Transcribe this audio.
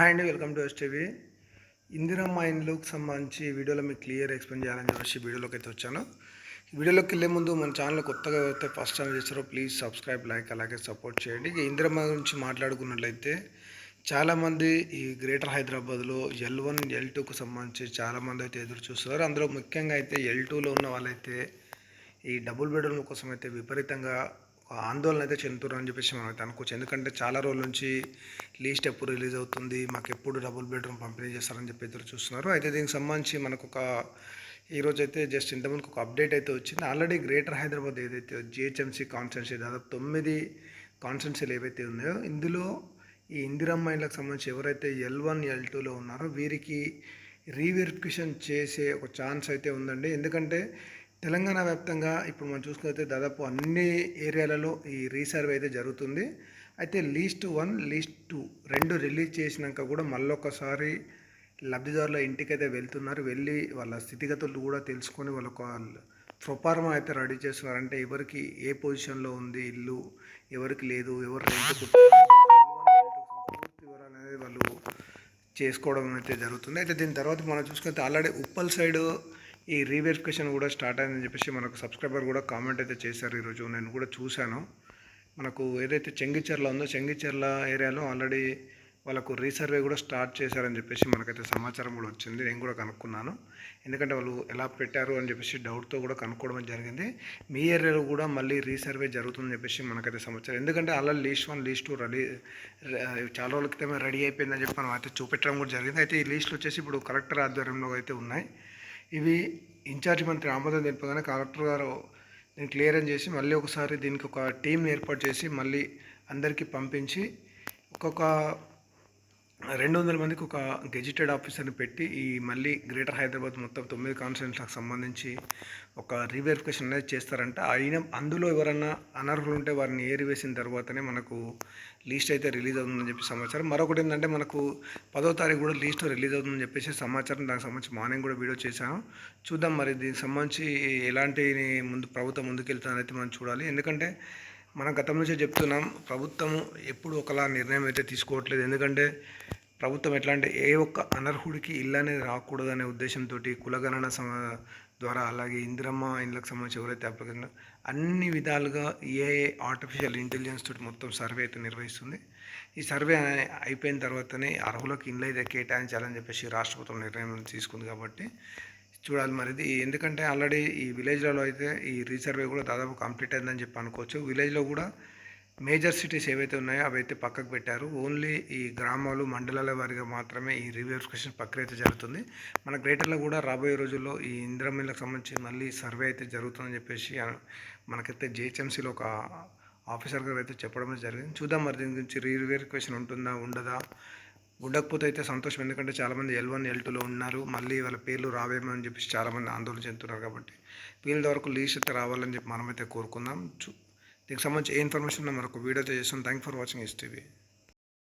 Hi అండి welcome to STV Indiramma ఇండ్లకు సంబంధించి వీడియోలో మీకు క్లియర్ ఎక్స్ప్లెయిన్ చేయాలని చెప్పేసి వీడియోలోకి అయితే వచ్చాను. వీడియోలోకి వెళ్ళే ముందు మన ఛానల్ కొత్తగా అయితే ఫస్ట్ టైం చేస్తారో ప్లీజ్ సబ్స్క్రైబ్ లైక్ అలాగే సపోర్ట్ చేయండి. ఇక ఇందిరమ్మ గురించి మాట్లాడుకున్నట్లయితే చాలామంది ఈ గ్రేటర్ హైదరాబాద్లో ఎల్ వన్ ఎల్ టూకు సంబంధించి చాలామంది అయితే ఎదురు చూస్తున్నారు. అందులో ముఖ్యంగా అయితే ఎల్ టూలో ఉన్న వాళ్ళైతే ఈ డబుల్ బెడ్రూమ్ కోసం అయితే విపరీతంగా ఆందోళన అయితే చెందుతున్నారని అని చెప్పేసి మనం అయితే అనుకోవచ్చు. ఎందుకంటే చాలా రోజుల నుంచి లీస్ట్ ఎప్పుడు రిలీజ్ అవుతుంది మాకు ఎప్పుడు డబుల్ బెడ్రూమ్ పంపిణీ చేస్తారని చెప్పి ఎదురు చూస్తున్నారు. అయితే దీనికి సంబంధించి మనకు ఒక ఈరోజు అయితే జస్ట్ ఇంతమందికి ఒక అప్డేట్ అయితే వచ్చింది. ఆల్రెడీ గ్రేటర్ హైదరాబాద్ ఏదైతే జిహెచ్ఎంసీ కాన్స్టెన్సీ దాదాపు తొమ్మిది కాన్స్టెన్సీలు ఏవైతే ఉన్నాయో ఇందులో ఈ ఇందిరమ్మ ఇళ్ళకి సంబంధించి ఎవరైతే ఎల్ వన్ ఎల్ టూలో ఉన్నారో వీరికి రీవెరిఫికేషన్ చేసే ఒక ఛాన్స్ అయితే ఉందండి. ఎందుకంటే తెలంగాణ వ్యాప్తంగా ఇప్పుడు మనం చూసుకున్నైతే దాదాపు అన్ని ఏరియాలలో ఈ రీసర్వే అయితే జరుగుతుంది. అయితే లీస్ట్ వన్ లీస్ట్ టూ రెండు రిలీజ్ చేసినాక కూడా మళ్ళొకసారి లబ్ధిదారుల ఇంటికైతే వెళ్తున్నారు. వెళ్ళి వాళ్ళ స్థితిగతులు కూడా తెలుసుకొని వాళ్ళ ప్రొపార్మా అయితే రెడీ చేస్తున్నారు. అంటే ఎవరికి ఏ పొజిషన్లో ఉంది ఇల్లు ఎవరికి లేదు ఎవరు రెంట్ వివరాలు అనేది వాళ్ళు చేసుకోవడం అయితే జరుగుతుంది. అయితే దీని తర్వాత మనం చూసుకుంటే ఆల్రెడీ ఉప్పల్ సైడ్ ఈ రీవెరిఫికేషన్ కూడా స్టార్ట్ అయిందని చెప్పేసి మనకు సబ్స్క్రైబర్ కూడా కామెంట్ అయితే చేశారు ఈరోజు. నేను కూడా చూశాను. మనకు ఏదైతే చెంగిచెర్ల ఉందో చెంగిచెర్ల ఏరియాలో ఆల్రెడీ వాళ్ళకు రీసర్వే కూడా స్టార్ట్ చేశారని చెప్పేసి మనకైతే సమాచారం కూడా వచ్చింది. నేను కూడా కనుక్కున్నాను. ఎందుకంటే వాళ్ళు ఎలా పెట్టారు అని చెప్పేసి డౌట్తో కూడా కనుక్కోవడం జరిగింది. మీ ఏరియాలో కూడా మళ్ళీ రీసర్వే జరుగుతుందని చెప్పేసి మనకైతే సమాచారం. ఎందుకంటే అలా least one least two ready చాలా రోజుల క్రితమే రెడీ అయిపోయిందని చెప్పి మనం అయితే చూపెట్టడం కూడా జరిగింది. అయితే ఈ లీస్టులు వచ్చేసి ఇప్పుడు కలెక్టర్ ఆధ్వర్యంలో అయితే ఉన్నాయి. ఇవి ఇన్ఛార్జ్ మంత్రి ఆమోదం తెలిపగానే కలెక్టర్ గారు దీన్ని క్లియర్ చేసి మళ్ళీ ఒకసారి దీనికి ఒక టీం ఏర్పాటు చేసి మళ్ళీ అందరికీ పంపించి ఒక్కొక్క రెండు వందల మందికి ఒక గెజిటెడ్ ఆఫీసర్ని పెట్టి ఈ మళ్ళీ గ్రేటర్ హైదరాబాద్ మొత్తం తొమ్మిది కాన్స్టిట్యూన్స్లకు సంబంధించి ఒక రీవెరిఫికేషన్ అనేది చేస్తారంట. అయిన అందులో ఎవరన్నా అనర్హులు ఉంటే వారిని ఏరివేసిన తర్వాతనే మనకు లీస్ట్ అయితే రిలీజ్ అవుతుందని చెప్పి సమాచారం. మరొకటి ఏంటంటే మనకు పదో తారీఖు కూడా లీస్ట్ రిలీజ్ అవుతుందని చెప్పేసి సమాచారం దానికి సంబంధించి మార్నింగ్ కూడా వీడియో చేశాను. చూద్దాం మరి దీనికి సంబంధించి ఎలాంటి ముందు ప్రభుత్వం ముందుకెళ్తుందనైతే మనం చూడాలి. ఎందుకంటే మనం గతం నుంచే చెప్తున్నాం ప్రభుత్వం ఎప్పుడు ఒకలా నిర్ణయం అయితే తీసుకోవట్లేదు. ఎందుకంటే ప్రభుత్వం ఎట్లా అంటే ఏ ఒక్క అనర్హుడికి ఇల్లు అనేది రాకూడదనే ఉద్దేశంతో కులగణన సమ ద్వారా అలాగే ఇందిరమ్మ ఇండ్లకు సంబంధించి ఎవరైతే అప్లికేషన్ అన్ని విధాలుగా ఏ ఆర్టిఫిషియల్ ఇంటెలిజెన్స్ తోటి మొత్తం సర్వే అయితే నిర్వహిస్తుంది. ఈ సర్వే అయిపోయిన తర్వాతనే అర్హులకు ఇండ్లు అయితే కేటాయించాలని చెప్పేసి రాష్ట్ర ప్రభుత్వం నిర్ణయం తీసుకుంది కాబట్టి చూడాలి మరి ఇది ఎందుకంటే ఆల్రెడీ ఈ విలేజ్లలో అయితే ఈ రీసర్వే కూడా దాదాపు కంప్లీట్ అయిందని చెప్పి అనుకోవచ్చు. విలేజ్లో కూడా మేజర్ సిటీస్ ఏవైతే ఉన్నాయో అవి అయితే పక్కకు పెట్టారు. ఓన్లీ ఈ గ్రామాలు మండలాల వారిగా మాత్రమే ఈ రివెరిఫికేషన్ ప్రక్రియ అయితే జరుగుతుంది. మన గ్రేటర్లో కూడా రాబోయే రోజుల్లో ఈ ఇంద్రమిల్లకు సంబంధించి మళ్ళీ సర్వే అయితే జరుగుతుందని చెప్పేసి మనకైతే జిహెచ్ఎంసీలో ఒక ఆఫీసర్ గారు అయితే చెప్పడం జరిగింది. చూద్దాం మరి దీని గురించి రీవెరిఫికేషన్ ఉంటుందా ఉండదా? ఉండకపోతే అయితే సంతోషం. ఎందుకంటే చాలామంది ఎల్ వన్ ఎల్ టూలో ఉన్నారు. మళ్ళీ వాళ్ళ పేర్లు రావేమో అని చెప్పేసి చాలామంది ఆందోళన చెందుతున్నారు కాబట్టి వీళ్ళ వరకు లీస్ట్ అయితే రావాలని చెప్పి మనమైతే కోరుకుందాం. దీనికి సంబంధించి ఏ ఇన్ఫర్మేషన్ మరొక వీడియో చేస్తాం. Thank for watching STV